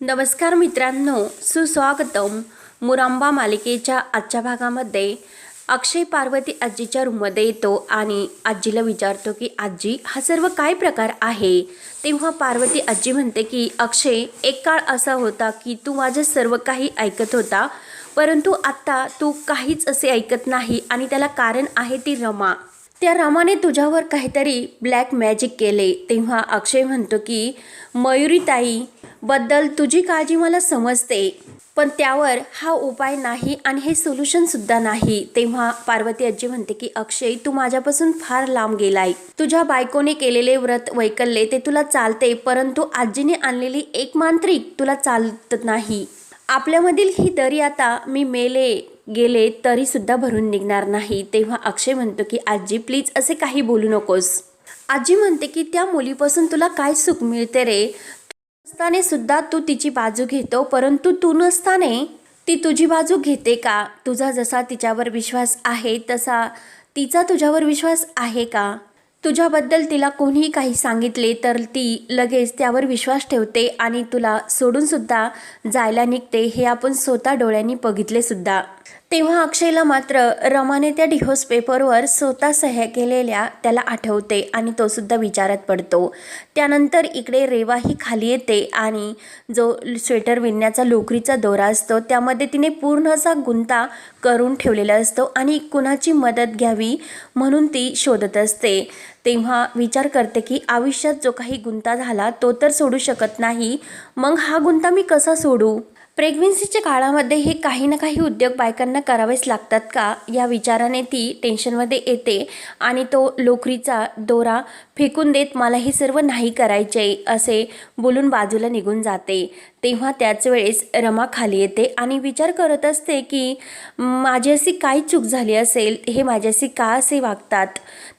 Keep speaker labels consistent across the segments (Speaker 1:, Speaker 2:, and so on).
Speaker 1: नमस्कार मित्रांनो सुस्वागतम. मुरांबा मालिकेच्या आजच्या भागामध्ये अक्षय पार्वती आजीच्या रूममध्ये येतो आणि आजीला विचारतो की आजी हा सर्व काय प्रकार आहे? तेव्हा पार्वती आजी म्हणते की अक्षय एक काळ असा होता की तू माझं सर्व काही ऐकत होता परंतु आत्ता तू काहीच असे ऐकत नाही आणि त्याला कारण आहे ती रमा. त्या रामाने तुझ्यावर काहीतरी ब्लॅक मॅजिक केले. तेव्हा अक्षय म्हणतो की मयुरीताईबद्दल तुझी काळजी मला समजते पण त्यावर हा उपाय नाही आणि हे सोल्युशनसुद्धा नाही. तेव्हा पार्वती आजी म्हणते की अक्षय तू माझ्यापासून फार लांब गेलाय. तुझ्या बायकोने केलेले व्रत वैकल्ये ते तुला चालते परंतु आजीने आणलेली एक मांत्रिक तुला चालत नाही. आपल्यामधील ही दरी आता मी मेले गेले तरीसुद्धा भरून निघणार नाही. तेव्हा अक्षय म्हणतो की आजी प्लीज असे काही बोलू नकोस. आजी म्हणते की त्या मुलीपासून तुला काय सुख मिळते रे? नसताने सुद्धा तू तिची बाजू घेतो परंतु तू नसताने ती तुझी बाजू घेते का? तुझा जसा तिच्यावर विश्वास आहे तसा तिचा तुझ्यावर विश्वास आहे का? तुझ्याबद्दल तिला कोणीही काही सांगितले तर ती लगेच त्यावर विश्वास ठेवते आणि तुला सोडूनसुद्धा जायला निघते हे आपण स्वतः डोळ्यांनी बघितले सुद्धा तेव्हा अक्षयला मात्र रमाने त्या डिहोस पेपरवर स्वतः सह्या केलेल्या त्याला आठवते आणि तो सुद्धा विचारात पडतो. त्यानंतर इकडे रेवाही खाली येते आणि जो स्वेटर विणण्याचा लोकरीचा दोरा असतो त्यामध्ये तिने पूर्ण असा गुंता करून ठेवलेला असतो आणि कुणाची मदत घ्यावी म्हणून ती शोधत असते. तेव्हा विचार करते की आयुष्यात जो काही गुंता झाला तो तर सोडू शकत नाही. मग हा गुंता मी कसा सोडू? प्रेग्नेन्सीच्या काळामध्ये हे काही ना काही उद्योग बायकांना करावेच लागतात का? या विचाराने ती टेन्शनमध्ये येते आणि तो लोकरीचा दोरा फेकून देत मला हे सर्व नाही करायचे असे बोलून बाजूला निघून जाते. तेव्हा त्याच वेळेस रमा खाली येते आणि विचार करत असते की माझी अशी काय चूक झाली असेल? हे माझ्याशी का असे वागतात?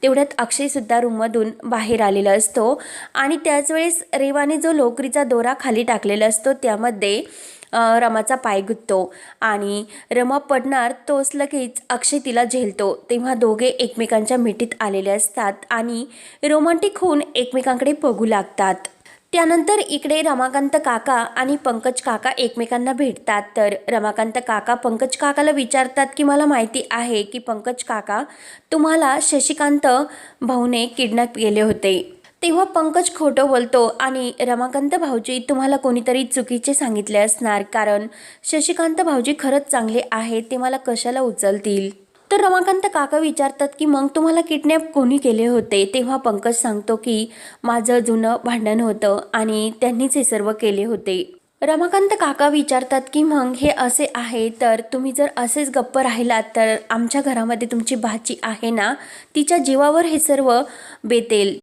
Speaker 1: तेवढ्यात अक्षयसुद्धा रूममधून बाहेर आलेला असतो आणि त्याच वेळेस रेवाने जो लोकरीचा दोरा खाली टाकलेला असतो त्यामध्ये रमाचा पाय गुंततो आणि रमा पडणार तोच लगेच अक्षय तिला झेलतो. तेव्हा दोघे एकमेकांच्या मिठीत आलेले असतात आणि रोमांटिक होऊन एकमेकांकडे बघू लागतात. त्यानंतर इकडे रमाकांत काका आणि पंकज काका एकमेकांना भेटतात. तर रमाकांत काका पंकज काकाला विचारतात की मला माहिती आहे की पंकज काका तुम्हाला शशिकांत भाऊने किडनॅप केले होते. तेव्हा पंकज खोटं बोलतो आणि रमाकांत भाऊजी तुम्हाला कोणीतरी चुकीचे सांगितले असणार कारण शशिकांत भाऊजी खरंच चांगले आहेत ते मला कशाला उचलतील? तर रमाकांत काका विचारतात की मग तुम्हाला किडनॅप कोणी केले होते? तेव्हा पंकज सांगतो की माझं जुनं भांडण होतं आणि त्यांनीच हे सर्व केले होते. रमाकांत काका विचारतात की मग हे असे आहे तर तुम्ही जर असेच गप्प राहिलात तर आमच्या घरामध्ये तुमची भाची आहे ना? तिच्या जीवावर हे सर्व बेतेल.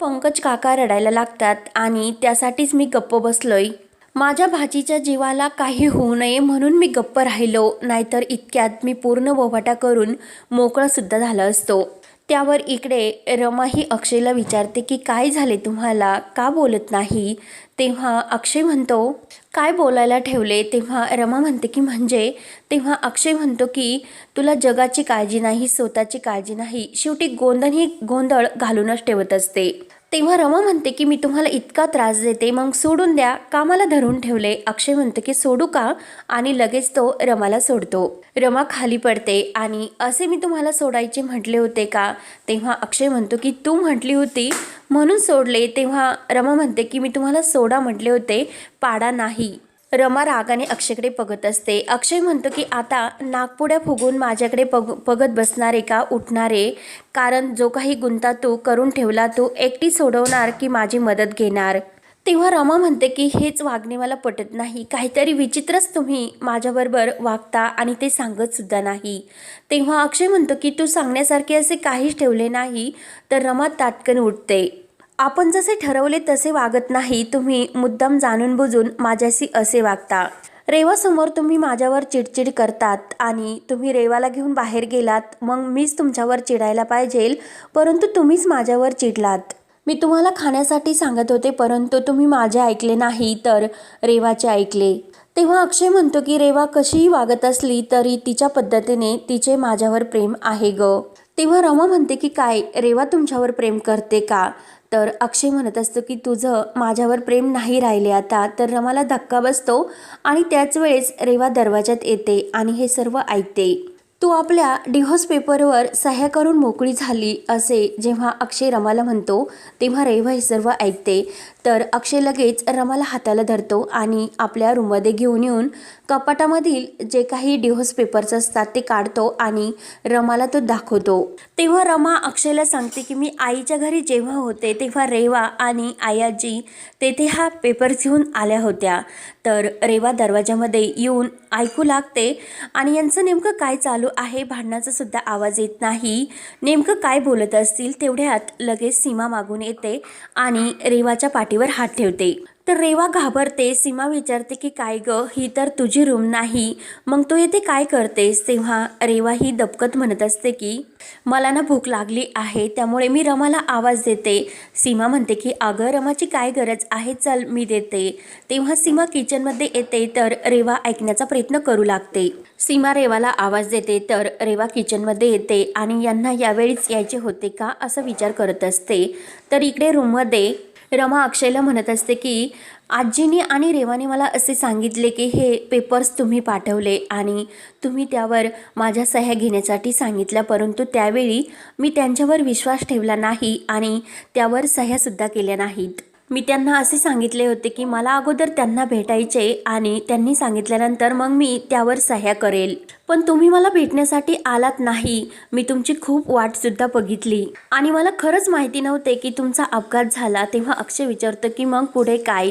Speaker 1: पंकज काका रडायला लागतात आणि त्यासाठीच मी गप्प बसलोय. माझ्या भाजीच्या जीवाला काही होऊ नये म्हणून मी गप्प राहिलो नाहीतर इतक्यात मी पूर्ण बोभाटा करून मोकळा सुद्धा झाला असतो. त्यावर इकडे रमा ही अक्षयला विचारते की काय झाले तुम्हाला? का बोलत नाही? तेव्हा अक्षय म्हणतो काय बोलायला ठेवले? तेव्हा रमा म्हणते की म्हणजे? तेव्हा अक्षय म्हणतो की तुला जगाची काळजी नाही स्वतःची काळजी नाही. शेवटी गोंधळ ही गोंधळ घालूनच ठेवत असते. तेव्हा रमा म्हणते की मी तुम्हाला इतका त्रास देते. मग सोडून द्या. कामाला धरून ठेवले. अक्षय म्हणतो की सोडू का? आणि लगेच तो रमाला सोडतो. रमा खाली पडते आणि असे मी तुम्हाला सोडायचे म्हटले होते का? तेव्हा अक्षय म्हणतो की तू म्हटली होती. म्हणून सोडले. तेव्हा रमा म्हणते की मी तुम्हाला सोडा म्हटले होते. पाडा नाही. रमा रागाने अक्षयकडे बघत असते. अक्षय म्हणतो की आता नागपुड्या फुगून माझ्याकडे पग बघत बसणारे का उठणारे? कारण जो काही गुंता तू करून ठेवला तू एकटी सोडवणार की माझी मदत घेणार? तेव्हा रमा म्हणते की हेच वागणे मला पटत नाही. काहीतरी विचित्रच तुम्ही माझ्याबरोबर वागता आणि ते सांगतसुद्धा नाही. तेव्हा अक्षय म्हणतो की तू सांगण्यासारखे असे काहीच ठेवले नाही. तर रमा ताटकन उठते. आपण जसे ठरवले तसे वागत नाही तुम्ही मुद्दाम जाणून बुजून माझ्याशी असे वागता. रेवासमोर तुम्ही माझ्यावर चिडचिड करतात आणि तुम्ही रेवाला घेऊन बाहेर गेलात मग मीच तुमच्यावर चिडायला पाहिजे परंतु तुम्हीच माझ्यावर चिडलात. मी तुम्हाला खाण्यासाठी सांगत होते परंतु तुम्ही माझे ऐकले नाही तर रेवाचे ऐकले. तेव्हा अक्षय म्हणतो की रेवा कशीही वागत असली तरी तिच्या पद्धतीने तिचे माझ्यावर प्रेम आहे ग. तेव्हा रमा म्हणते की काय रेवा तुमच्यावर प्रेम करते का? तर अक्षय म्हणत असतो की तुझं माझ्यावर प्रेम नाही राहिले आता तर रमाला धक्का बसतो आणि त्याच वेळेस रेवा दरवाजात येते आणि हे सर्व ऐकते. तू आपल्या डिव्होर्स पेपरवर सह्या करून मोकळी झाली असे जेव्हा अक्षय रमाला म्हणतो तेव्हा रेवा हे सर्व ऐकते. तर अक्षय लगेच रमाला हाताला धरतो आणि आपल्या रूममध्ये घेऊन येऊन कपाटामधील जे काही डिव्होर्स पेपर्स असतात ते काढतो आणि रमाला तो दाखवतो. तेव्हा रमा अक्षयला सांगते की मी आईच्या घरी जेव्हा होते तेव्हा रेवा आणि आयाजी तेथे हा पेपर घेऊन आल्या होत्या. तर रेवा दरवाजामध्ये येऊन ऐकू लागते आणि यांचं नेमकं काय चालू आहे भांडणाचा सुद्धा आवाज येत नाही. नेमकं काय बोलत असतील तेवढ्यात लगेच सीमा मागून येते आणि रेवाच्या पाठी पाठीवर हात ठेवते. तर रेवा घाबरते सीमा विचारते की काय ग? ही तर तुझी रूम नाही. मग तू येथे काय करतेस? तेव्हा रेवा ही दबकत म्हणत असते की मला ना भूक लागली आहे त्यामुळे मी रमाला आवाज देते. सीमा म्हणते की अगं रमाची काय गरज आहे? चल मी देते. तेव्हा सीमा किचनमध्ये येते तर रेवा ऐकण्याचा प्रयत्न करू लागते. सीमा रेवाला आवाज देते तर रेवा किचनमध्ये येते आणि यांना यावेळीच यायचे होते का? असा विचार करत असते. तर इकडे रूममध्ये रमा अक्षयला म्हणत असते की आजीने आणि रेवाने मला असे सांगितले की हे पेपर्स तुम्ही पाठवले आणि तुम्ही त्यावर माझ्या सह्या घेण्यासाठी सांगितल्या परंतु त्यावेळी मी त्यांच्यावर विश्वास ठेवला नाही आणि त्यावर सह्यासुद्धा केल्या नाहीत. मी त्यांना असे सांगितले होते की मला अगोदर त्यांना भेटायचे आणि त्यांनी सांगितल्यानंतर मग मी त्यावर सह्या करेल. पण तुम्ही मला भेटण्यासाठी आलात नाही. मी तुमची खूप वाटसुद्धा बघितली. आणि मला खरंच माहिती नव्हते की तुमचा अपघात झाला. तेव्हा अक्षय विचारतं की मग पुढे काय?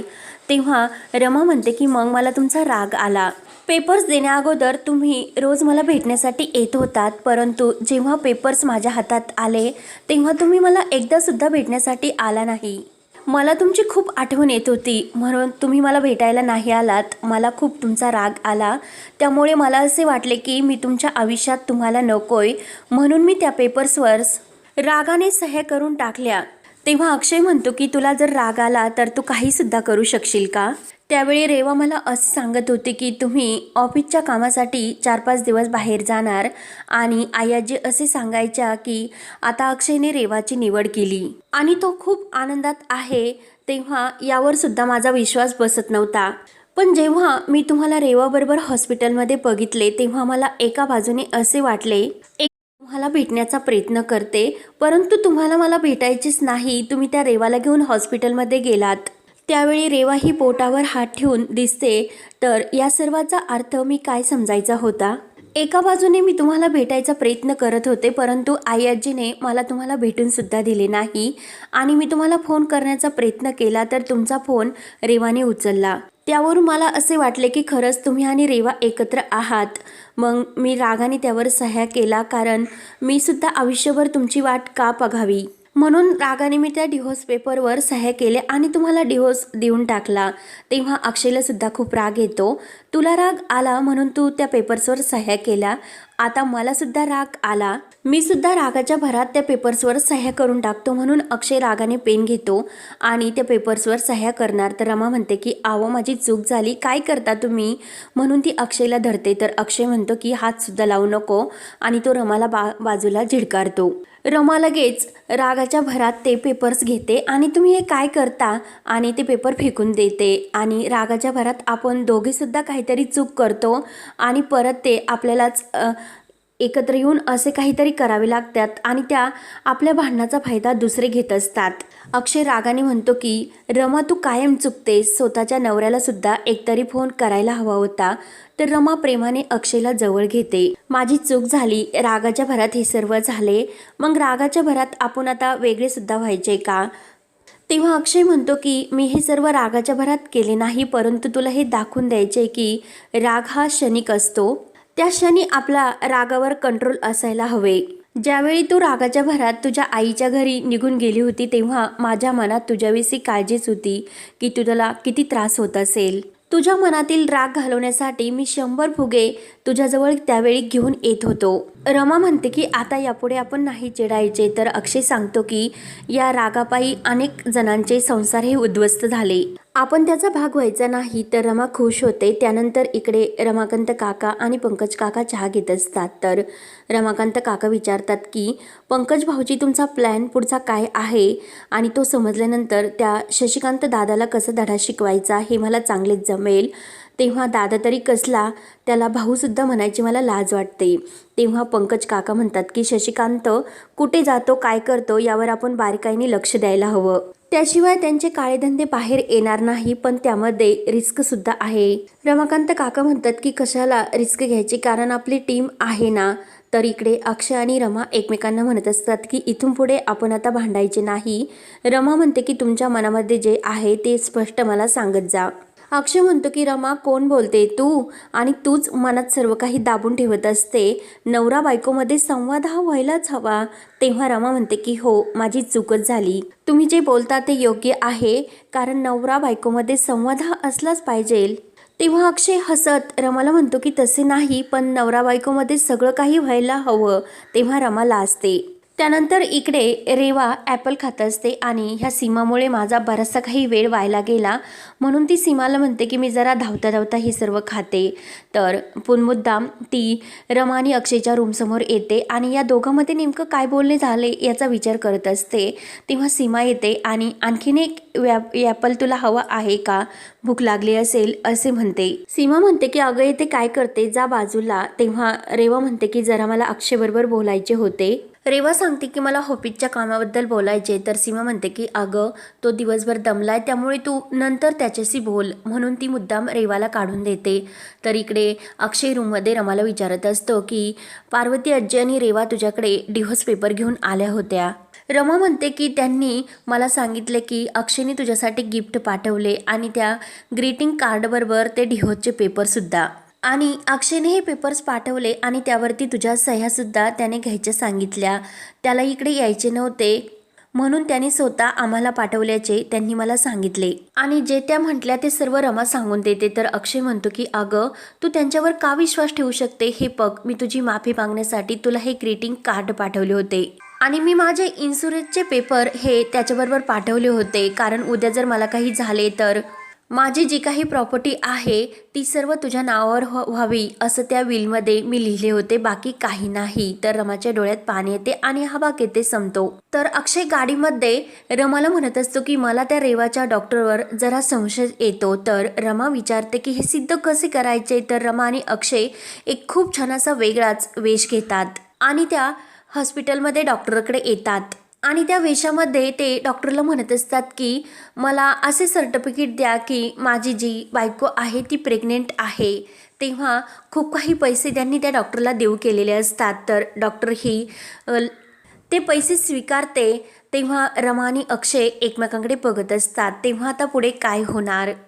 Speaker 1: तेव्हा रमा म्हणते की मग मला तुमचा राग आला. पेपर्स देण्याअगोदर तुम्ही रोज मला भेटण्यासाठी येत होतात. परंतु जेव्हा पेपर्स माझ्या हातात आले तेव्हा तुम्ही मला एकदासुद्धा भेटण्यासाठी आला नाही. मला तुमची खूप आठवण येत होती. म्हणून तुम्ही मला भेटायला नाही आलात. मला खूप तुमचा राग आला. त्यामुळे मला असे वाटले की मी तुमच्या आयुष्यात तुम्हाला नकोय. म्हणून मी त्या पेपर्सवर रागाने सह्या करून टाकल्या. तेव्हा अक्षय म्हणतो की तुला जर राग आला तर तू काहीसुद्धा करू शकशील का? त्यावेळी रेवा मला असं सांगत होते की तुम्ही ऑफिसच्या कामासाठी चार पाच दिवस बाहेर जाणार आणि आयाजी असे सांगायच्या की आता अक्षयने रेवाची निवड केली. आणि तो खूप आनंदात आहे तेव्हा यावर सुद्धा माझा विश्वास बसत नव्हता. पण जेव्हा मी तुम्हाला रेवाबरोबर हॉस्पिटलमध्ये बघितले तेव्हा मला एका बाजूने असे वाटले एक तुम्हाला भेटण्याचा प्रयत्न करते परंतु तुम्हाला मला भेटायचीच नाही तुम्ही त्या रेवाला घेऊन हॉस्पिटलमध्ये गेलात. त्यावेळी रेवा ही पोटावर हात ठेवून दिसते. तर या सर्वाचा अर्थ मी काय समजायचा होता? एका बाजूने मी तुम्हाला भेटायचा प्रयत्न करत होते परंतु आई आजीने मला तुम्हाला भेटूनसुद्धा दिले नाही आणि मी तुम्हाला फोन करण्याचा प्रयत्न केला तर तुमचा फोन रेवाने उचलला. त्यावरून मला असे वाटले की खरंच तुम्ही आणि रेवा एकत्र आहात. मग मी रागाने त्यावर सह्या केला कारण मी सुद्धा आयुष्यभर तुमची वाट का बघावी? म्हणून रागाने मी त्या डिव्होर्स पेपरवर सह्या केले आणि तुम्हाला डिव्होर्स देऊन टाकला. तेव्हा अक्षयला सुद्धा खूप राग येतो. तुला राग आला म्हणून तू त्या पेपर्सवर सह्या केल्या आता मलासुद्धा राग आला. मी सुद्धा रागाच्या भरात त्या पेपर्सवर सह्या करून टाकतो म्हणून अक्षय रागाने पेन घेतो आणि त्या पेपर्सवर सह्या करणार तर रमा म्हणते की आव माझी चूक झाली. काय करता तुम्ही? म्हणून ती अक्षयला धरते. तर अक्षय म्हणतो की हातसुद्धा लावू नको. आणि तो रमाला बा बाजूला झिडकारतो. रमा लगेच रागाच्या भरात ते पेपर्स घेते आणि तुम्ही हे काय करता? आणि ते पेपर फेकून देते. आणि रागाच्या भरात आपण दोघेसुद्धा काहीतरी चूक करतो आणि परत ते आपल्यालाच एकत्र येऊन असे काहीतरी करावे लागतात आणि त्या आपल्या भांडणाचा फायदा दुसरे घेत असतात. अक्षय रागाने म्हणतो की रमा तू कायम चुकतेस स्वतःच्या नवऱ्याला सुद्धा एकतरी फोन करायला हवा होता तर रमा प्रेमाने अक्षयला जवळ घेते. माझी चूक झाली. रागाच्या भरात हे सर्व झाले. मग रागाच्या भरात आपण आता वेगळे सुद्धा व्हायचे का तेव्हा अक्षय म्हणतो की मी हे सर्व रागाच्या भरात केले नाही. परंतु तुला हे दाखवून द्यायचे की राग हा क्षणिक असतो. त्या क्षणी आपला रागावर कंट्रोल असायला हवे. ज्यावेळी तू रागाच्या भरात तुझ्या आईच्या घरी निघून गेली होती तेव्हा माझ्या मनात तुझ्याविषयी काळजीच होती की तुला किती त्रास होत असेल. तुझ्या मनातील राग घालवण्यासाठी मी शंभर फुगे तुझ्याजवळ त्यावेळी घेऊन येत होतो. रमा म्हणते की आता यापुढे आपण नाही चिडायचे. तर अक्षय सांगतो की या रागापायी अनेक जणांचे संसार हे उद्ध्वस्त झाले. आपण त्याचा भाग व्हायचा नाही तर रमा खुश होते. त्यानंतर इकडे रमाकांत काका आणि पंकज काका चहा घेत असतात. तर रमाकांत काका विचारतात की पंकज भाऊजी तुमचा प्लॅन पुढचा काय आहे? आणि तो समजल्यानंतर त्या शशिकांत दादाला कसं धडा शिकवायचा हे मला चांगलेच जमेल. तेव्हा दादा तरी कसला? त्याला भाऊसुद्धा म्हणायची मला लाज वाटते. तेव्हा पंकज काका म्हणतात की शशिकांत कुठे जातो काय करतो यावर आपण बारकाईने लक्ष द्यायला हवं. त्याशिवाय त्यांचे काळेधंदे बाहेर येणार नाही पण त्यामध्ये रिस्क सुद्धा आहे. रमाकांत काका म्हणतात की कशाला रिस्क घ्यायची? कारण आपली टीम आहे ना. तर इकडे अक्षय आणि रमा एकमेकांना म्हणत असतात की इथून पुढे आपण आता भांडायचे नाही. रमा म्हणते की तुमच्या मनामध्ये जे आहे ते स्पष्ट मला सांगत जा. अक्षय म्हणतो की रमा कोण बोलते तू? आणि तूच मनात सर्व काही दाबून ठेवत असते. नवरा बायकोमध्ये संवाद हा व्हायलाच हवा. तेव्हा रमा म्हणते की हो माझी चुकच झाली. तुम्ही जे बोलता ते योग्य आहे कारण नवरा बायकोमध्ये संवाद हा असलाच पाहिजे. तेव्हा अक्षय हसत रमाला म्हणतो की तसे नाही पण नवरा बायकोमध्ये सगळं काही व्हायला हवं. तेव्हा रमा लाजते. त्यानंतर इकडे रेवा ॲपल खात असते आणि ह्या सीमामुळे माझा बराचसा काही वेळ व्हायला गेला. म्हणून ती सीमाला म्हणते की मी जरा धावता धावता हे सर्व खाते. तर पुनमुद्दाम ती रमा आणि अक्षयच्या रूमसमोर येते आणि या दोघांमध्ये नेमकं काय बोलणे झाले याचा विचार करत असते. तेव्हा सीमा येते आणि आणखीन एक व्या ॲपल तुला हवा आहे का? भूक लागली असेल असे म्हणते. सीमा म्हणते की अगं येते काय करते? जा बाजूला. तेव्हा रेवा म्हणते की जरा मला अक्षयबरोबर बोलायचे होते. रेवा सांगते की मला ऑफिसच्या कामाबद्दल बोलायचे तर सीमा म्हणते की अगं तो दिवसभर दमलाय त्यामुळे तू नंतर त्याच्याशी बोल म्हणून ती मुद्दाम रेवाला काढून देते. तर इकडे अक्षय रूममध्ये रमाला विचारत असतो की पार्वती आजी आणि रेवा तुझ्याकडे डिव्होर्स पेपर घेऊन आल्या होत्या. रमा म्हणते की त्यांनी मला सांगितले की अक्षयने तुझ्यासाठी गिफ्ट पाठवले आणि त्या ग्रीटिंग कार्डबरोबर ते डिव्होर्सचे पेपरसुद्धा आणि अक्षयने हे पेपर्स पाठवले आणि त्यावरती तुझ्या सह्यासुद्धा त्याने घ्यायच्या सांगितल्या. त्याला इकडे यायचे नव्हते. म्हणून त्याने स्वतः आम्हाला पाठवल्याचे त्यांनी मला सांगितले. आणि जे त्या म्हटल्या ते सर्व रमा सांगून देते. तर अक्षय म्हणतो की अगं तू त्यांच्यावर का विश्वास ठेवू शकते? हे बघ मी तुझी माफी मागण्यासाठी तुला हे ग्रीटिंग कार्ड पाठवले होते. आणि मी माझे इन्शुरन्सचे पेपर हे त्याच्याबरोबर पाठवले होते. कारण उद्या जर मला काही झाले तर माझी जी काही प्रॉपर्टी आहे ती सर्व तुझ्या नावावर व्हावी असं त्या विलमध्ये मी लिहिले होते. बाकी काही नाही. तर रमाच्या डोळ्यात पाणी येते आणि हा भाग येते संपतो. तर अक्षय गाडीमध्ये रमाला म्हणत असतो की मला त्या रेवाच्या डॉक्टरवर जरा संशय येतो. तर रमा विचारते की हे सिद्ध कसे करायचे? तर रमा आणि अक्षय एक खूप छान असा वेगळाच वेश घेतात आणि त्या हॉस्पिटलमध्ये डॉक्टरकडे येतात. आणि त्या वेशामध्ये ते डॉक्टरला म्हणत असतात की मला असे सर्टिफिकेट द्या की माझी जी बायको आहे ती प्रेग्नेंट आहे. तेव्हा खूप काही पैसे त्यांनी त्या डॉक्टरला देऊ केलेले असतात. तर डॉक्टर ही ते पैसे स्वीकारते तेव्हा रमा आणि अक्षय एकमेकांकडे बघत असतात. तेव्हा आता पुढे काय होणार?